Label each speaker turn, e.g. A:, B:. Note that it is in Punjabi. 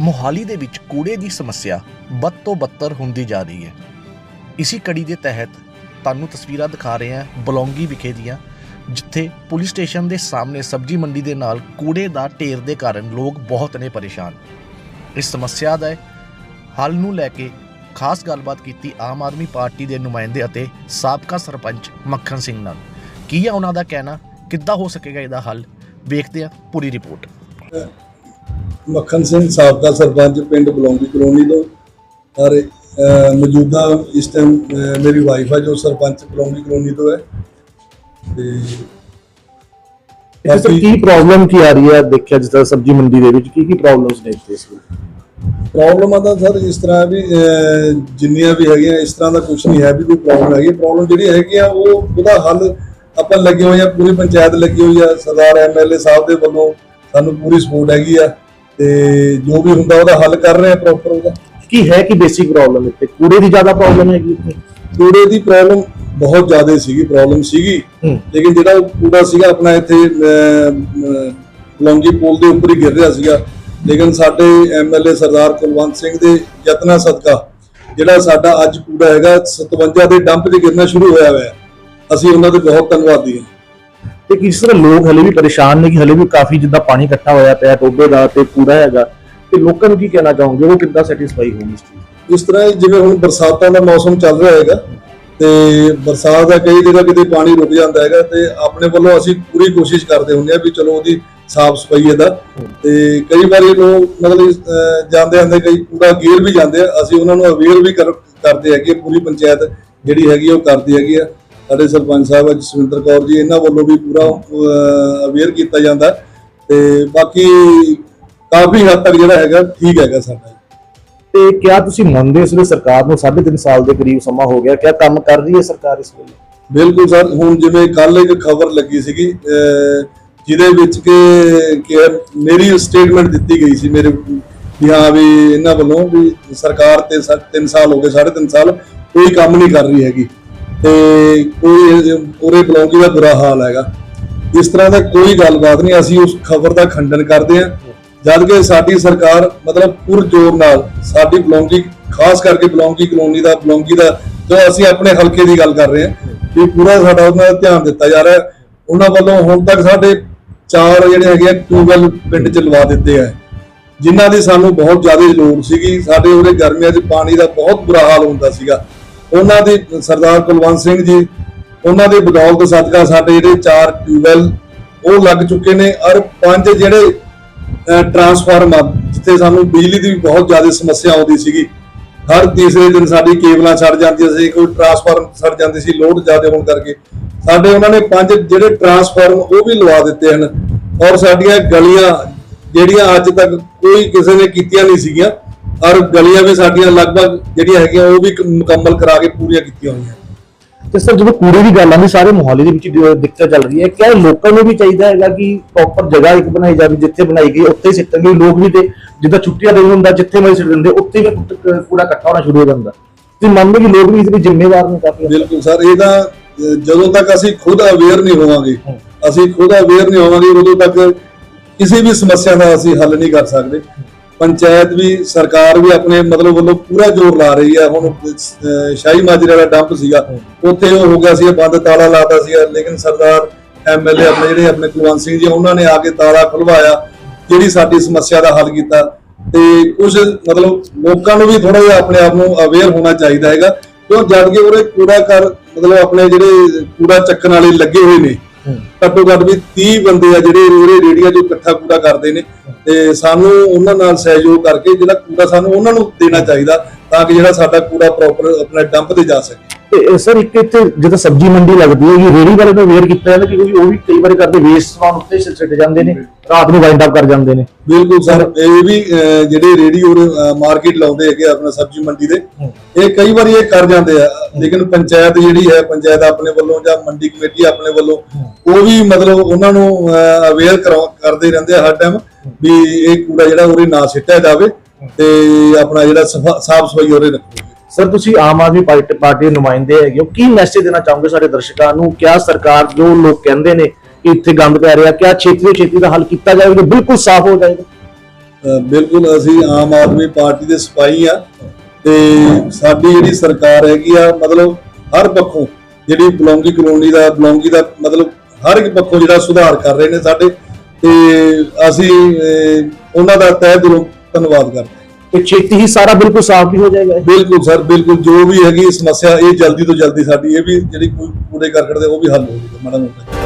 A: ਮੋਹਾਲੀ ਦੇ ਵਿੱਚ ਕੂੜੇ ਦੀ ਸਮੱਸਿਆ ਬਦ ਤੋਂ ਬੱਤਰ ਹੁੰਦੀ ਜਾ ਰਹੀ ਹੈ। ਇਸੀ ਕੜੀ ਦੇ ਤਹਿਤ ਤੁਹਾਨੂੰ ਤਸਵੀਰਾਂ ਦਿਖਾ ਰਹੇ ਹਾਂ ਬਲੌਂਗੀ ਵਿਖੇ ਦੀਆਂ, ਜਿੱਥੇ ਪੁਲਿਸ ਸਟੇਸ਼ਨ ਦੇ ਸਾਹਮਣੇ ਸਬਜ਼ੀ ਮੰਡੀ ਦੇ ਨਾਲ ਕੂੜੇ ਦਾ ਢੇਰ ਦੇ ਕਾਰਨ ਲੋਕ ਬਹੁਤ ਨੇ ਪਰੇਸ਼ਾਨ। ਇਸ ਸਮੱਸਿਆ ਦਾ ਹੱਲ ਨੂੰ ਲੈ ਕੇ ਖਾਸ ਗੱਲਬਾਤ ਕੀਤੀ ਆਮ ਆਦਮੀ ਪਾਰਟੀ ਦੇ ਨੁਮਾਇੰਦੇ ਅਤੇ ਸਾਬਕਾ ਸਰਪੰਚ ਮੱਖਣ ਸਿੰਘ ਨਾਲ। ਕੀ ਹੈ ਉਹਨਾਂ ਦਾ ਕਹਿਣਾ? ਕਿੱਦਾਂ ਹੋ ਸਕੇਗਾ ਇਹਦਾ ਹੱਲ? ਵੇਖਦੇ ਆ ਪੂਰੀ ਰਿਪੋਰਟ।
B: ਮੱਖਣ ਸਿੰਘ ਸਾਬਕਾ ਸਰਪੰਚ ਪਿੰਡ ਬਲੌਂਗੀ ਕਲੋਨੀ ਤੋਂ। ਔਰ ਮੌਜੂਦਾ ਇਸ ਟਾਈਮ ਮੇਰੀ ਵਾਈਫ ਹੈ ਜੋ ਸਰਪੰਚ ਬਲੌਂਗੀ ਕਲੋਨੀ ਤੋਂ ਹੈ। ਤੇ
C: ਸਰ ਕੀ ਪ੍ਰੋਬਲਮ ਕੀ ਆ ਰਹੀ ਹੈ? ਦੇਖਿਆ ਜਿਸ ਤਰ੍ਹਾਂ ਸਬਜ਼ੀ ਮੰਡੀ ਦੇ ਵਿੱਚ ਕੀ ਕੀ ਪ੍ਰੋਬਲਮਸ ਨੇ ਇਸ ਵੇਲੇ?
B: ਪ੍ਰੋਬਲਮਾਂ ਤਾਂ ਸਰ ਇਸ ਤਰ੍ਹਾਂ ਵੀ ਜਿੰਨੀਆਂ ਵੀ ਹੈਗੀਆਂ ਇਸ ਤਰ੍ਹਾਂ ਦਾ ਕੁਝ ਨਹੀਂ ਹੈ ਵੀ ਕੋਈ ਪ੍ਰੋਬਲਮ ਹੈਗੀ। ਪ੍ਰੋਬਲਮ ਜਿਹੜੀ ਹੈਗੀ ਆ ਉਹ ਉਹਦਾ ਹੱਲ ਆਪਾਂ ਲੱਗੇ ਹੋਏ ਆ ਪੂਰੀ ਪੰਚਾਇਤ ਲੱਗੀ ਹੋਈ ਆ। ਸਰਦਾਰ ਐਮਐਲਏ ਸਾਹਿਬ ਦੇ ਵੱਲੋਂ ਸਾਨੂੰ ਪੂਰੀ ਸਪੋਰਟ ਹੈਗੀ ਆ। ਤੇ ਜੋ ਵੀ ਹੁੰਦਾ ਉਹਦਾ ਹੱਲ ਕਰ ਰਹੇ ਆ ਪ੍ਰੋਪਰ ਉਹਦਾ।
C: ਕੀ ਹੈ ਕੀ ਬੇਸਿਕ ਪ੍ਰੋਬਲਮ ਇੱਥੇ? ਕੂੜੇ ਦੀ ਜ਼ਿਆਦਾ ਪ੍ਰੋਬਲਮ ਹੈਗੀ ਇੱਥੇ?
B: ਕੂੜੇ ਦੀ ਪ੍ਰੋਬਲਮ ਬਹੁਤ ਜ਼ਿਆਦਾ ਸੀਗੀ ਪ੍ਰੋਬਲਮ ਸੀਗੀ। ਲੇਕਿਨ ਜਿਹੜਾ ਉਹ ਕੂੜਾ ਸੀਗਾ ਆਪਣਾ ਇੱਥੇ ਲੌਂਗੀ ਪੁਲ ਦੇ ਉੱਪਰ ਹੀ ਗਿਰ ਰਿਹਾ ਸੀਗਾ। ਲੇਕਿਨ ਸਾਡੇ ਐਮਐਲਏ ਸਰਦਾਰ ਕੁਲਵੰਤ ਸਿੰਘ ਦੇ ਯਤਨਾਂ ਸਦਕਾ ਜਿਹੜਾ ਸਾਡਾ ਅੱਜ ਕੂੜਾ ਹੈਗਾ 57 ਦੇ ਡੰਪ 'ਚ ਗਿਰਨਾ ਸ਼ੁਰੂ ਹੋਇਆ ਹੋਇਆ। ਅਸੀਂ ਉਹਨਾਂ ਦੇ ਬਹੁਤ ਧੰਨਵਾਦੀ ਹਾਂ।
C: ਤੇ ਕਿਸ ਤਰ੍ਹਾਂ ਲੋਕ ਹਲੇ ਵੀ ਪਰੇਸ਼ਾਨ ਨੇ ਕਿ ਹਲੇ ਵੀ ਕਾਫੀ ਜਿੱਦਾਂ ਪਾਣੀ ਇਕੱਠਾ ਹੋਇਆ ਪਿਆ ਟੋਬੇ ਦਾ ਤੇ ਕੂੜਾ ਹੈਗਾ। ਤੇ ਲੋਕਾਂ ਨੂੰ ਕੀ ਕਹਿਣਾ ਚਾਹੋਗੇ? ਉਹ ਕਿੱਦਾਂ ਸੈਟੀਸਫਾਈ ਹੋਣ ਇਸ ਚੀਜ਼
B: ਇਸ ਤਰ੍ਹਾਂ ਜਿਵੇਂ ਹੁਣ ਬਰਸਾਤਾਂ ਦਾ ਮੌਸਮ ਚੱਲ ਰਿਹਾ ਹੈਗਾ, ਤੇ ਬਰਸਾਤ ਦਾ ਕਈ ਜਗ੍ਹਾ ਕਿਤੇ ਪਾਣੀ ਰੁਕ ਜਾਂਦਾ ਹੈਗਾ ਤੇ ਆਪਣੇ ਵੱਲੋਂ ਅਸੀਂ ਪੂਰੀ ਕੋਸ਼ਿਸ਼ ਕਰਦੇ ਹੁੰਦੇ ਆ ਵੀ ਚਲੋ ਉਹਦੀ ਸਾਫ਼ ਸਫ਼ਾਈ ਇਹਦਾ। ਤੇ ਕਈ ਵਾਰੀ ਲੋਕ ਮਤਲਬ ਜਾਂਦੇ ਆਂਦੇ ਕਈ ਕੂੜਾ ਗੇਰ ਵੀ ਜਾਂਦੇ ਆ। ਅਸੀਂ ਉਹਨਾਂ ਨੂੰ ਅਵੇਅਰ ਵੀ ਕਰਦੇ ਹੈਗੇ ਪੂਰੀ ਪੰਚਾਇਤ ਜਿਹੜੀ ਹੈਗੀ ਆ, ਉਹ ਕਰਦੀ ਹੈਗੀ ਆ। ਸਾਡੇ ਸਰਪੰਚ ਸਾਹਿਬ ਆ ਜਸਵਿੰਦਰ ਕੌਰ ਜੀ ਇਹਨਾਂ ਵੱਲੋਂ ਵੀ ਪੂਰਾ ਅਵੇਅਰ ਕੀਤਾ ਜਾਂਦਾ ਤੇ ਬਾਕੀ ਕਾਫੀ ਹੱਦ ਤੱਕ ਜਿਹੜਾ ਹੈਗਾ ਠੀਕ ਹੈਗਾ ਸਾਡਾ
C: ਤੇ ਕਿਆ ਤੁਸੀਂ ਮੰਨਦੇ ਇਸ ਵੇਲੇ ਸਰਕਾਰ ਨੂੰ? 3.5 ਸਾਲ ਦੇ ਕਰੀਬ ਸਮਾਂ ਹੋ ਗਿਆ ਕਿਆ ਕੰਮ ਕਰ ਰਹੀ ਹੈ ਸਰਕਾਰ ਇਸ ਵੇਲੇ?
B: ਬਿਲਕੁਲ ਸਰ ਹੁਣ ਜਿਵੇਂ ਕੱਲ ਇੱਕ ਖਬਰ ਲੱਗੀ ਸੀਗੀ ਜਿਹਦੇ ਵਿੱਚ ਕਿ ਕਿ ਮੇਰੀ ਸਟੇਟਮੈਂਟ ਦਿੱਤੀ ਗਈ ਸੀ ਮੇਰੇ ਵੀ ਹਾਂ ਵੀ ਇਹਨਾਂ ਵੱਲੋਂ ਵੀ ਸਰਕਾਰ ਤੇ 3 ਸਾਲ ਹੋ ਗਏ 3.5 ਸਾਲ ਕੋਈ ਕੰਮ ਨਹੀਂ ਕਰ ਰਹੀ ਹੈਗੀ। ਤੇ ਕੋਈ, ਪੂਰੇ ਬਲੌਂਗੀ ਦਾ ਬੁਰਾ ਹਾਲ ਹੈਗਾ। ਇਸ ਤਰ੍ਹਾਂ ਦਾ ਕੋਈ ਗੱਲਬਾਤ ਨਹੀਂ, ਅਸੀਂ ਉਸ ਖਬਰ ਦਾ ਖੰਡਨ ਕਰਦੇ ਹਾਂ। ਜਦ ਕਿ ਸਾਡੀ ਸਰਕਾਰ ਮਤਲਬ ਪੁਰ ਜ਼ੋਰ ਨਾਲ ਸਾਡੀ ਬਲੌਂਗੀ, ਖਾਸ ਕਰਕੇ ਬਲੌਂਗੀ ਕਲੋਨੀ ਦਾ, ਬਲੌਂਗੀ ਦਾ, ਜੋ ਅਸੀਂ ਆਪਣੇ ਹਲਕੇ ਦੀ ਗੱਲ ਕਰ ਰਹੇ ਹਾਂ, ਵੀ ਪੂਰਾ ਸਾਡਾ ਉਹਨਾਂ ਦਾ ਧਿਆਨ ਦਿੱਤਾ ਜਾ ਰਿਹਾ ਉਹਨਾਂ ਵੱਲੋਂ ਹੁਣ ਤੱਕ ਸਾਡੇ ਚਾਰ ਜਿਹੜੇ ਹੈਗੇ ਆ, ਟਿਊਬਵੈਲ ਪਿੰਡ ਚ ਲਵਾ ਦਿੱਤੇ ਆ। ਜਿਨ੍ਹਾਂ ਦੀ ਸਾਨੂੰ ਬਹੁਤ ਜ਼ਿਆਦਾ ਲੋੜ ਸੀਗੀ। ਸਾਡੇ ਉਹਦੇ ਗਰਮੀਆਂ 'ਚ ਪਾਣੀ ਦਾ ਬਹੁਤ ਬੁਰਾ ਹਾਲ ਹੁੰਦਾ ਸੀਗਾ। ਉਹਨਾਂ ਦੀ ਸਰਦਾਰ ਕੁਲਵੰਤ ਸਿੰਘ ਜੀ, ਉਹਨਾਂ ਦੇ ਬਦੌਲਤ ਸਦਕਾ ਸਾਡੇ ਜਿਹੜੇ ਚਾਰ ਟਿਊਬਵੈਲ, ਉਹ ਲੱਗ ਚੁੱਕੇ ਨੇ ਔਰ ਪੰਜ ਜਿਹੜੇ ਟਰਾਂਸਫਾਰਮਰ, ਜਿੱਥੇ ਸਾਨੂੰ ਬਿਜਲੀ ਦੀ ਵੀ ਬਹੁਤ ਜ਼ਿਆਦਾ ਸਮੱਸਿਆ ਆਉਂਦੀ ਸੀਗੀ। ਹਰ ਤੀਸਰੇ ਦਿਨ ਸਾਡੀ ਕੇਬਲਾਂ ਛੱਡ ਜਾਂਦੀਆਂ ਸੀ, ਕੋਈ ਟਰਾਂਸਫਾਰਮ ਛੱਡ ਜਾਂਦੀ ਸੀ, ਲੋਡ ਜ਼ਿਆਦਾ ਹੋਣ ਕਰਕੇ। ਸਾਡੇ ਉਹਨਾਂ ਨੇ ਪੰਜ ਜਿਹੜੇ ਟਰਾਂਸਫਾਰਮ, ਉਹ ਵੀ ਲਵਾ ਦਿੱਤੇ ਹਨ। ਔਰ ਸਾਡੀਆਂ ਗਲੀਆਂ ਜਿਹੜੀਆਂ ਅੱਜ ਤੱਕ ਕੋਈ ਕਿਸੇ ਨੇ ਕੀਤੀਆਂ ਨਹੀਂ ਸੀਗੀਆਂ। ਔਰ ਗਲੀਆਂ ਵੀ ਸਾਡੀਆਂ ਲਗਭਗ ਜਿਹੜੀਆਂ ਹੈਗੀਆਂ ਉਹ ਵੀ ਕ- ਮੁਕੰਮਲ ਕਰਾ ਕੇ ਪੂਰੀਆਂ ਕੀਤੀਆਂ ਹੋਈਆਂ।
C: ਤੇ ਸਰ ਜਦੋਂ ਕੂੜੇ ਦੀ ਗੱਲ ਆਉਂਦੀ ਸਾਰੇ ਮੁਹਾਲੀ ਦੇ ਵਿੱਚ ਦਿੱਕਤ ਚੱਲ ਰਹੀ ਹੈ ਕਿਆ ਲੋਕਾਂ ਨੂੰ ਵੀ ਚਾਹੀਦਾ ਹੈਗਾ ਕਿ ਪ੍ਰੋਪਰ ਜਗ੍ਹਾ ਇੱਕ ਬਣਾਈ ਜਾਵੇ ਜਿੱਥੇ ਬਣਾਈ ਗਈ ਉੱਥੇ ਸਿੱਟਣਗੇ ਲੋਕ ਵੀ ਤੇ ਜਿੱਦਾਂ ਛੁੱਟੀਆਂ ਦੇ ਹੁੰਦਾ ਜਿੱਥੇ ਮਰਜ਼ੀ ਸਿੱਟ ਦਿੰਦੇ ਉੱਥੇ ਕੁ- ਕੁ- ਕੂੜਾ ਇਕੱਠਾ ਹੋਣਾ ਸ਼ੁਰੂ ਹੋ ਜਾਂਦਾ। ਤੇ ਮੰਨਦੇ ਕਿ ਲੋਕ ਵੀ ਇਸ ਵਿੱਚ ਜ਼ਿੰਮੇਵਾਰ ਨੇ ਕਾਫੀ।
B: ਬਿਲਕੁਲ ਸਰ ਇਹ ਤਾਂ ਜਦੋਂ ਤੱਕ ਅਸੀਂ ਖੁਦ ਅਵੇਅਰ ਨਹੀਂ ਹੋਵਾਂਗੇ ਅਸੀਂ ਖੁਦ ਅਵੇਅਰ ਨਹੀਂ ਹੋਵਾਂਗੇ ਉਦੋਂ ਤੱਕ ਕਿਸੇ ਵੀ ਸਮੱਸਿਆ ਦਾ ਅਸੀਂ ਹੱਲ ਨਹੀਂ ਕਰ ਸਕਦੇ। ਪੰਚਾਇਤ ਵੀ, ਸਰਕਾਰ ਵੀ ਆਪਣੇ ਮਤਲਬ ਵੱਲੋਂ ਪੂਰਾ ਜ਼ੋਰ ਲਾ ਰਹੀ ਹੈ ਹੁਣ ਸ਼ਾਹੀ ਮਾਜਰੇ ਵਾਲਾ ਡੰਪ ਸੀਗਾ, ਉੱਥੇ ਉਹ ਹੋ ਗਿਆ ਸੀ ਬੰਦ ਤਾਲਾ ਲਾਤਾ ਸੀ। ਲੇਕਿਨ ਸਰਦਾਰ ਐਮਐਲਏ ਆਪਣੇ ਜਿਹੜੇ ਆਪਣੇ ਕੁਲਵੰਤ ਸਿੰਘ ਜੀ ਉਹਨਾਂ ਨੇ ਆ ਕੇ ਤਾਲਾ ਖੁਲਵਾਇਆ, ਜਿਹੜੀ ਸਾਡੀ ਸਮੱਸਿਆ ਦਾ ਹੱਲ ਕੀਤਾ। ਤੇ ਕੁਝ ਮਤਲਬ ਲੋਕਾਂ ਨੂੰ ਵੀ ਥੋੜਾ ਜਿਹਾ ਆਪਣੇ ਆਪ ਨੂੰ ਅਵੇਅਰ ਹੋਣਾ ਚਾਹੀਦਾ ਹੈਗਾ। ਕਿਉਂ? ਜਦ ਕਿ ਉਹਦੇ ਕੂੜਾ ਕਰ ਮਤਲਬ ਆਪਣੇ ਜਿਹੜੇ ਕੂੜਾ ਚੱਕਣ ਵਾਲੇ ਲੱਗੇ ਹੋਏ ਨੇ ਘੱਟੋ ਘੱਟ ਵੀ 30 ਬੰਦੇ ਆ ਜਿਹੜੇ ਉਹਦੇ ਰੇੜੀਆਂ 'ਚੋਂ ਇਕੱਠਾ ਕੂੜਾ ਕਰਦੇ ਨੇ। ਤੇ ਸਾਨੂੰ ਉਹਨਾਂ ਨਾਲ ਸਹਿਯੋਗ ਕਰਕੇ ਜਿਹੜਾ ਕੂੜਾ ਸਾਨੂੰ ਉਹਨਾਂ ਨੂੰ ਦੇਣਾ ਚਾਹੀਦਾ ਤਾਂ ਕਿ ਜਿਹੜਾ ਸਾਡਾ ਕੂੜਾ ਪ੍ਰੋਪਰ ਆਪਣੇ ਡੰਪ ਤੇ ਜਾ ਸਕੇ।
C: ਤੇ ਸਰ, ਇੱਕ ਇੱਥੇ ਜਦੋਂ ਸਬਜ਼ੀ ਮੰਡੀ ਲੱਗਦੀ ਹੈ, ਇਹ ਰੇੜੀ ਵਾਲੇ ਨੂੰ ਅਵੇਅਰ ਕੀਤਾ ਜਾਂਦਾ ਕਿਉਂਕਿ ਉਹ ਵੀ ਕਈ ਵਾਰੀ ਕਰਦੇ ਵੇਸਟ ਸਮਾਨ ਉੱਤੇ ਸਿੱਟ ਜਾਂਦੇ ਨੇ, ਰਾਤ ਨੂੰ ਵਾਈਂਡ ਅਪ ਕਰ ਜਾਂਦੇ ਨੇ।
B: ਬਿਲਕੁਲ ਸਰ, ਇਹ ਵੀ ਜਿਹੜੇ ਰੇਡੀ ਔਰ ਮਾਰਕੀਟ ਲਾਉਂਦੇ ਹੈਗੇ ਆਪਣਾ ਸਬਜ਼ੀ ਮੰਡੀ ਦੇ, ਇਹ ਕਈ ਵਾਰੀ ਇਹ ਕਰ ਜਾਂਦੇ ਆ। ਲੇਕਿਨ ਪੰਚਾਇਤ ਜਿਹੜੀ ਹੈ, ਪੰਚਾਇਤ ਆਪਣੇ ਵੱਲੋਂ ਜਾਂ ਮੰਡੀ ਕਮੇਟੀ ਆਪਣੇ ਵੱਲੋਂ, ਉਹ ਵੀ ਮਤਲਬ ਉਹਨਾਂ ਨੂੰ ਅਵੇਅਰ ਕਰਦੇ ਰਹਿੰਦੇ ਆ ਹਰ ਟਾਈਮ ਵੀ ਇਹ ਕੂੜਾ ਜਿਹੜਾ ਉਰੇ ਨਾ ਸਿੱਟਿਆ ਜਾਵੇ ਤੇ ਆਪਣਾ ਜਿਹੜਾ ਸਾਫ਼ ਸਫ਼ਾਈ ਉਰੇ ਰੱਖੋ।
C: ਸਰ, ਤੁਸੀਂ ਆਮ ਆਦਮੀ ਪਾਰਟੀ ਪਾਰਟੀ ਦੇ ਨੁਮਾਇੰਦੇ ਹੈਗੇ ਹੋ। ਕੀ ਮੈਸੇਜ ਦੇਣਾ ਚਾਹੋਗੇ ਸਾਡੇ ਦਰਸ਼ਕਾਂ ਨੂੰ? ਕਿਆ ਸਰਕਾਰ ਜੋ ਲੋਕ ਕਹਿੰਦੇ ਨੇ ਕਿ ਇੱਥੇ ਗੰਦ ਪੈ ਰਿਹਾ, ਕਿਆ ਛੇਤੀ ਤੋਂ ਛੇਤੀ ਦਾ ਹੱਲ ਕੀਤਾ ਜਾਵੇਗਾ? ਬਿਲਕੁਲ ਸਾਫ਼ ਹੋ ਜਾਏਗਾ।
B: ਬਿਲਕੁਲ ਅਸੀਂ ਆਮ ਆਦਮੀ ਪਾਰਟੀ ਦੇ ਸਿਪਾਹੀ ਆ ਤੇ ਸਾਡੀ ਜਿਹੜੀ ਸਰਕਾਰ ਹੈਗੀ ਆ, ਮਤਲਬ ਹਰ ਪੱਖੋਂ ਜਿਹੜੀ ਬਲੌਂਗੀ ਕਲੋਨੀ ਦਾ, ਬਲੌਂਗੀ ਦਾ ਮਤਲਬ ਹਰ ਇੱਕ ਪੱਖੋਂ ਜਿਹੜਾ ਸੁਧਾਰ ਕਰ ਰਹੇ ਨੇ ਸਾਡੇ ਤੇ ਅਸੀਂ ਉਹਨਾਂ ਦਾ ਤਹਿ ਦਿਲੋਂ ਧੰਨਵਾਦ ਕਰਦੇ
C: ਤੇ ਛੇਤੀ ਹੀ ਸਾਰਾ ਬਿਲਕੁਲ ਸਾਫ਼ ਵੀ ਹੋ ਜਾਏਗਾ ਇਹ।
B: ਬਿਲਕੁਲ ਸਰ, ਬਿਲਕੁਲ ਜੋ ਵੀ ਹੈਗੀ ਸਮੱਸਿਆ, ਇਹ ਜਲਦੀ ਤੋਂ ਜਲਦੀ ਸਾਡੀ, ਇਹ ਵੀ ਜਿਹੜੀ ਕੋਈ ਕੂੜੇ ਕਰਕਟ ਦੇ, ਉਹ ਵੀ ਹੱਲ ਹੋ ਜਾਊਗਾ, ਮਾੜਾ ਮੋਟਾ